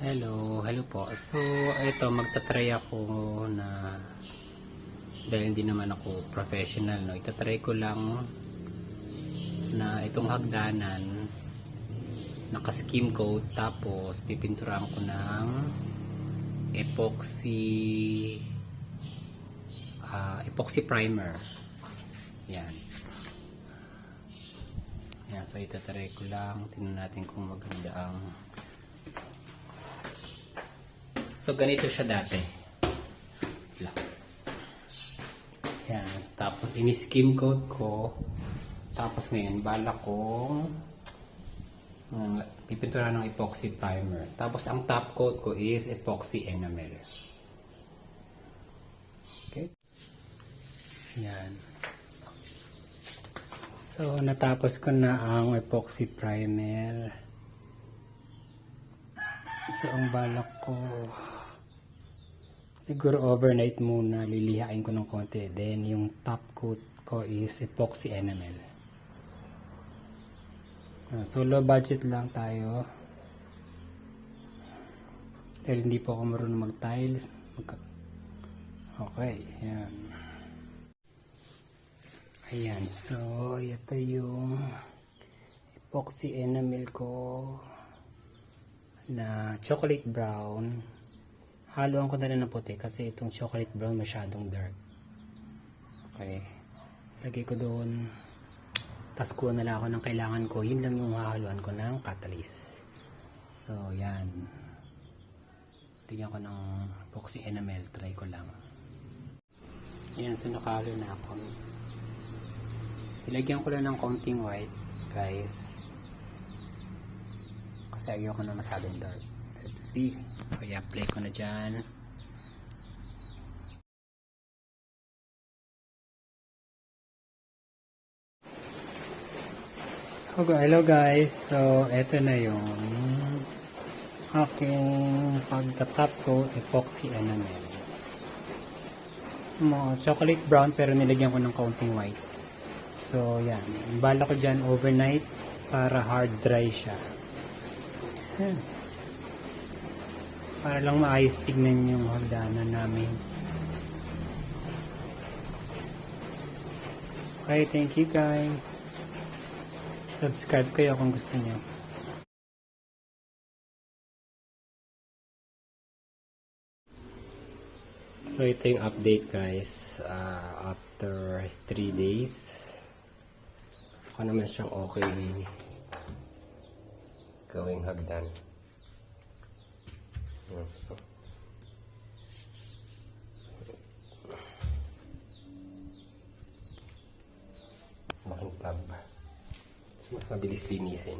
Hello, hello po. So, ito, magta-try ako na dahil hindi naman ako professional, no. Itatry ko lang na itong hagdanan naka-skim coat tapos pipinturahan ko ng epoxy ah, epoxy primer. Yan. Yan, so itatry ko lang. Tingnan natin kung maganda ang So, ganito siya dati. Yan. Tapos, ini-skim coat ko. Tapos ngayon, bala kong uh, pipintura ng epoxy primer. Tapos, ang top coat ko is epoxy enamel. Okay? Yan. So, natapos ko na ang epoxy primer. So, ang balak ko, siguro overnight muna, lilihain ko ng konti. Then, yung top coat ko is epoxy enamel. Ah, So, low budget lang tayo. Dahil hindi po ako marunong mag-tiles. Okay, yan. Ayan, so, ito yung epoxy enamel ko na chocolate brown. Haluan ko na lang ng puti kasi itong chocolate brown masyadong dark. Okay. Lagay ko doon. Tapos kuha na lang ako ng kailangan ko. Yun lang yung hahaluan ko ng catalyst. So, yan. Tignan ko ng epoxy enamel. Try ko lang. Ayan, so nakahalo na ako. Ilagyan ko lang ng konting white, guys. Kasi ayoko na masyadong dark. Let's see. So, i-apply ko na dyan. Okay, hello guys. So, eto na yung aking pagka-top coat epoxy enamel. Mo, chocolate brown pero nilagyan ko ng kaunting white. So, yan. Bala ko dyan overnight para hard dry siya. Yan. Para lang maayos tignan yung hagdanan namin. Okay, thank you guys. Subscribe kayo kung gusto niyo. So ito yung update guys uh, after 3 days ako naman siyang okay gawing hagdan. Makintab mas mabilis linisin